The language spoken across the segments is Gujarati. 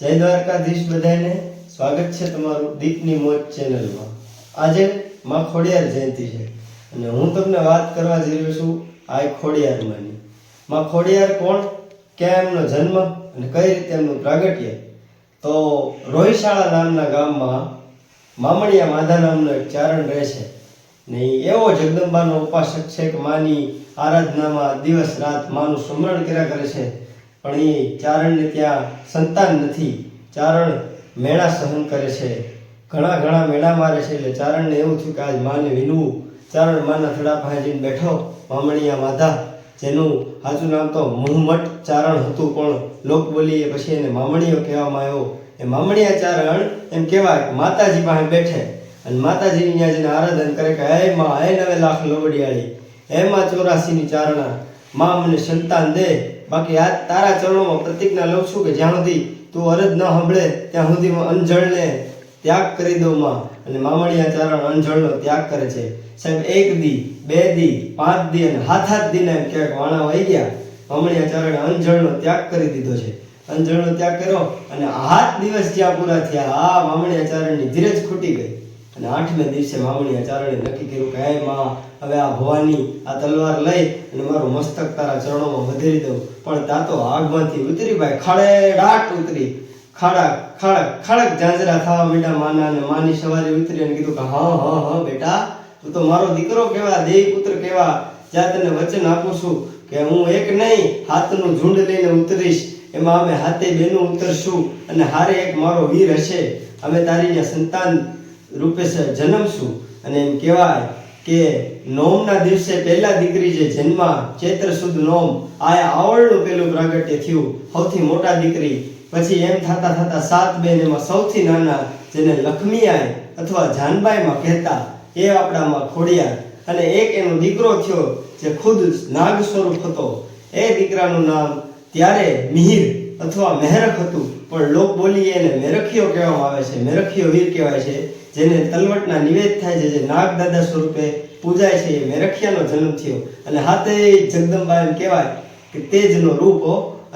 જય દ્વારકાધીશ બધાને સ્વાગત છે તમારું દીપની મોજ ચેનલમાં. આજે માં ખોડિયાર જયંતિ છે. અને હું તમને વાત કરવા જઈ રહ્યો છું આ ખોડિયારમાંની. માં ખોડિયાર કોણ? ક્યાં એમનો જન્મ અને કઈ રીતે એમનું પ્રાગટ્ય? તો રોહિશાળા નામના ગામમાં મામણિયા માધા નામનો એક ચારણ રહે છે. ને એવો જગદંબાનો ઉપાસક છે કે માની આરાધનામાં દિવસ રાત માનું સ્મરણ કર્યા કરે છે. પણ એ ચારણને ત્યાં સંતાન નથી. ચારણ મેળા સહન કરે છે. ઘણા ઘણા મેળા મારે છે એટલે ચારણને એવું થયું કે આજ માને વિનવું ચારણ માના થડા પાસે જઈને બેઠો મામણિયા માધા, જેનું સાચું નામ તો મુહમ્મદ ચારણ હતું, પણ લોક બોલીએ પછી એને મામણીઓ કહેવામાં આવ્યો. એ મામણીયા ચારણ એમ કહેવાય માતાજી પાસે બેઠે. અને માતાજીની ત્યાં જઈને આરાધન કરે કે હે માં, હે નવે લાખ લોબડિયાળી, હે માં ચોરાસીની ચારણા, માં મને સંતાન દે. બાકી આ તારા ચરણોમાં પ્રતિજ્ઞા લઉં છું કે જ્યાં સુધી તું અરજ ન સાંભળે, ત્યાં સુધી અંજળને ત્યાગ કરી દઉં માં. અને મામણિયા ચારણ અંજળનો ત્યાગ કરે છે. સાહેબ, એક દી, બે દી, પાંચ દી અને હાથ હાથ દીને ક્યાંક વાણા વહી ગયા. મામણિયા ચારણ અંજળનો ત્યાગ કરી દીધો છે. અંજળનો ત્યાગ કર્યો અને હાથ દિવસ જ્યાં પૂરા થયા, આ મામણિયા ચારણની ધીરજ ખૂટી ગઈ. અને આઠમે દિવસે મામણીયા ચારણે નક્કી કર્યું કે હે માં, હવે આ ભવાની આ તલવાર લઈ અને મારું મસ્તક તારા ચરણોમાં વધેરી દઉં. પણ તા તો આગમાંથી ઉતરી ભાઈ, ખાડે ડાટ ઉતરી. ખાડા ખાડક ખાડક ઝાંઝરા થવા માંડ્યા માના અને માની સવારે ઉતરી અને કીધું કે હા હા હા, બેટા, તું તો મારો દીકરો કેવા દેવી પુત્ર કેવા જ્યાં તને વચન આપું છું કે હું એક નહીં, હાથનું ઝુંડ લઈને ઉતરીશ. એમાં અમે હાથે બેનું ઉતરશું અને હારે એક મારો વીર હશે. અમે તારી સંતાન રૂપે જન્મશું. અને એમ કહેવાય કે નોમના દિવસે પહેલા દીકરી જે જન્મા, ચૈત્ર સુદ નોમ, આ આવળનું પેલું પ્રાગટ્ય થયું. સૌથી મોટા દીકરી. પછી એમ થતા થતા સાત બેન એમાં સૌથી નાના, જેને લક્ષ્મીઆઈ અથવા જાનબાઈમાં કહેતા, એ આપણામાં ખોડિયાર. અને એક એનો દીકરો થયો, જે ખુદ નાગ સ્વરૂપ હતો. એ દીકરાનું નામ ત્યારે મિહિર અથવા મહેરખ હતું. પણ લોક બોલી એને મેરખીઓ કહેવામાં આવે છે. મેરખીઓ વીર કહેવાય છે. જેને તલવટના નિવેદ થાય છે, જે નાગ દાદા સ્વરૂપે પૂજાય છે, એ મેરખિયાનો જન્મ થયો. અને હાથે જગદંબા એમ કહેવાય કે તેજનો રૂપ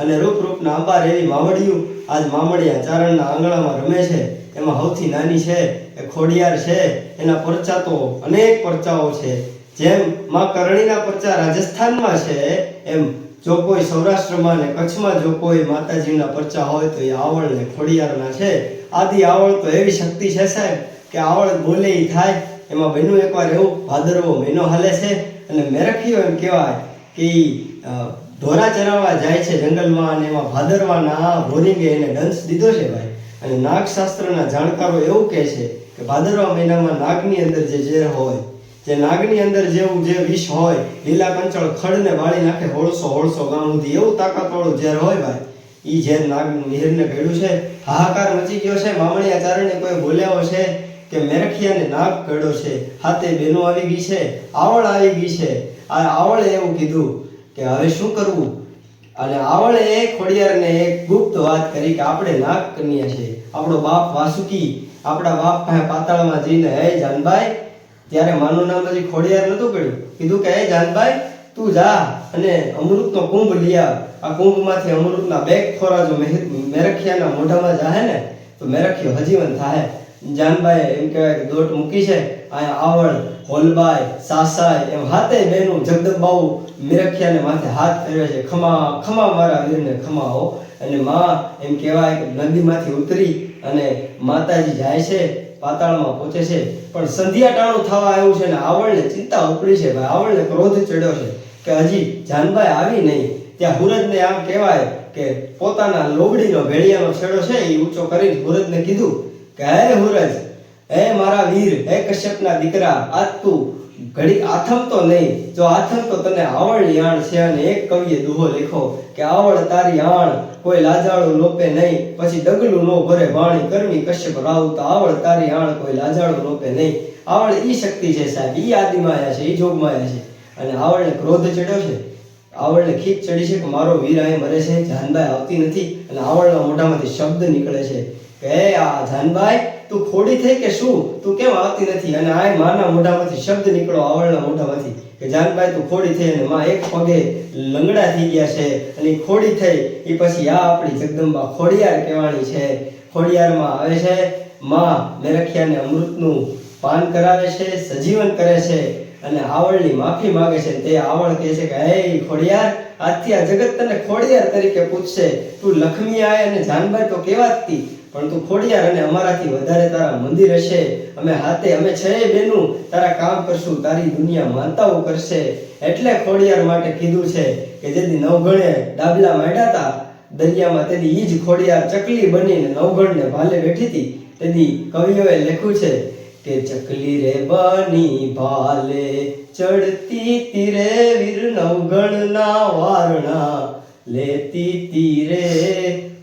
અને રૂપ રૂપના અંબાર એવી માવડિયું આજ મામડિયા ચારણના આંગણામાં રમે છે. એમાં સૌથી નાની છે, એ ખોડિયાર છે, એના પરચા તો અનેક પરચાઓ છે. જેમ માં કરણીના પરચા રાજસ્થાનમાં છે, એમ જો કોઈ સૌરાષ્ટ્રમાં ને કચ્છમાં જો કોઈ માતાજીના પરચા હોય તો એ આવળ ને ખોડિયારના છે. આદિ આવળ તો એવી શક્તિ છે સાહેબ કે આવડ બોલે થાય. એમાં બન્યું એકવાર એવું ભાદરવો મહિનો હાલે છે અને મેરખીઓ એમ કહેવાય કે ઢોરા ચરાવવા જાય છે જંગલમાં અને એમાં ભાદરવાના ભોરીંગે એને દંશ દીધો છે ભાઈ. અને નાગશાસ્ત્રના જાણકારો એવું કહે છે કે ભાદરવા મહિનામાં નાગની અંદર જે ઝેર હોય, જે નાગની અંદર જેવું જે વિષ હોય, લીલા કંચળ ખડને વાળી નાખે હોળસો હોળસો ગામ સુધી એવું તાકાતવાળું ઝેર હોય ભાઈ. ઈ ઝેર નાગ મિહિરને ભેળું છે. હાહાકાર મચી ગયો છે. મામણીયા ચારણે કોઈ બોલ્યાઓ છે કે મેરખિયાને નાગ કરડો છે, હાથે બેનો આવી ગઈ છે, આવળ આવી ગઈ છે. આ આવળે એવું કીધું કે હવે શું કરવું? અને આવળે ખોડિયારને એક ગુપ્ત વાત કરી કે આપણે નાગ કન્યા છે. આપણો બાપ વાસુકી, આપણા બાપ પાસે પાતાળમાં જઈને, હે જાનભાઈ, ત્યારે માનું નામ પછી ખોડિયાર નતું પડ્યું કીધું કે, હે જાનભાઈ, તું જા અને અમૃતનો કુંભ લઈ આવ. આ કુંભમાંથી અમૃતના બે ખોરા જો મેરખિયાના મોઢામાં જાહે ને, તો મેરખિયો હજીવન થાય જાનભાઈ એમ કહેવાય કે દોટ મૂકી છે. આ આવળ હોલબાઈ સાસાઈ એમ હાથે બેનું જગદંબાઉ મિરખ્યાને માથે હાથ ફેરવે છે. ખમા ખમા મારા વીરને ખમાઓ. અને માં એમ કહેવાય કે નદીમાંથી ઉતરી અને માતાજી જાય છે, પાતાળમાં પહોંચે છે. પણ સંધ્યા ટાણું થવા આવ્યું છે ને આવળને ચિંતા ઉપડી છે. ભાઈ આવળને ક્રોધ ચડ્યો છે કે હજી જાનભાઈ આવી નહીં. ત્યાં હુરજને આમ કહેવાય કે પોતાના લોબડીનો ભેળિયાનો છેડો છે એ ઊંચો કરીને હુરજને કીધું કે હે હુરજ, હે મારા વીર, હે કશ્યપના દીકરા આ તું ઘડી આથમ તો નહીં, જો આથમ તો તને આવળ આણ છે અને એક કવિએ દુહો લખો કે આવળ તારી આણ, કોઈ લાજાળું લોપે નહીં, પછી ડગલું નો ભરે વાણી કરવી કશ્યપ રાવ તો આવળ તારી આણ, કોઈ લાજાળું લોપે નહીં. આવળ ઈ શક્તિ છે સાહેબ, ઈ આદિમાયા છે, ઈ જોગમાયા છે. અને આવળને ક્રોધ ચડ્યો છે. આવળને ખીચ ચડી છે કે મારો વીર અહીં મરે છે, જાનભાઈ આવતી નથી. અને આવળના મોઢામાંથી શબ્દ નીકળે છે. કે આ જાનભાઈ તું ખોડી થઈ કે શું? તું કેમ આવતી નથી? અને આ માના મોઢામાંથી શબ્દ નીકળો આવળના મોઢામાંથી કે જાનભાઈ તું ખોડી થઈ અને માં એક પગે લંગડા થઈ ગયા છે અને ખોડી થઈ એ પછી આ આપણી જગદંબા ખોડિયાર કહેવાની છે. ખોડિયારમાં આવે છે, માં મેરખિયાને અમૃતનું પાન કરાવે છે, સજીવન કરે છે અને આવળની માફી માગે છે. તે આવળ કહે છે કે, હે ખોડિયાર, આજથી આ જગત તને ખોડિયાર તરીકે પૂછશે. તું લક્ષ્મી આય અને જાનભાઈ તો કેવાતી પણ તું ખોડિયાર અને અમારાથી વધારે તારા મંદિર હશે. અમે હાથે, અમે છે બેનું. તારા કામ કરશું, તારી દુનિયા માનતાઓ કરશે. એટલે ખોડિયાર માટે કીધું છે કે જેથી નવગણે ડાબલા માંડ્યા દરિયામાં તેથી ઈ જ ખોડિયાર ચકલી બનીને નવગણને ભાલે બેઠી હતી તેથી કવિઓએ લખ્યું છે કે ચકલી રે બની ભાલે, ચડતી તીરે વીર નવગણના વારણા, લેતી તીરે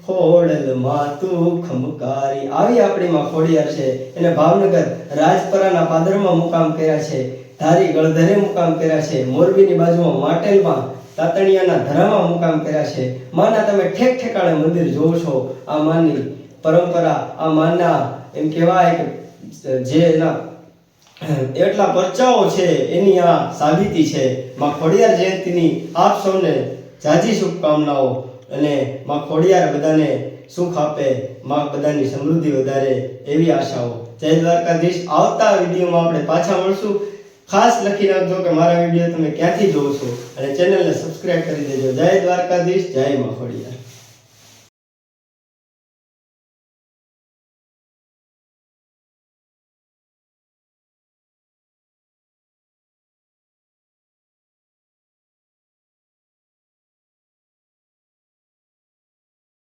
ખોડલ માતું ખમકારી. આવી આપણી માં ખોડિયાર છે. એને ભાવનગર રાજપરાના પાદરમાં મુકામ કર્યા છે. ધારી ગળધરે મુકામ કર્યા છે. મોરબીની બાજુમાં માટેલમાં તાતણિયાના ધરામાં મુકામ કર્યા છે. માના તમે ઠેક ઠેકાણે મંદિર જોવો છો. આ માની પરંપરા, આ માના એમ કહેવાય કે જે એના એટલા પરચાઓ છે એની આ સાબિતી છે. માં ખોડિયાર જયંતિની આપ સૌને જાજી શુભકામનાઓ. અને માં ખોડિયાર બધાને સુખ આપે, માં બધાની સમૃદ્ધિ વધારે એવી આશાઓ. જય દ્વારકાધીશ. આવતા વિડીયોમાં આપણે પાછા મળશું. ખાસ લખી નાખજો કે મારા વીડિયો તમે ક્યાંથી જોવો અને ચેનલને સબસ્ક્રાઇબ કરી દેજો. જય દ્વારકાધીશ, જય માં ખોડિયાર.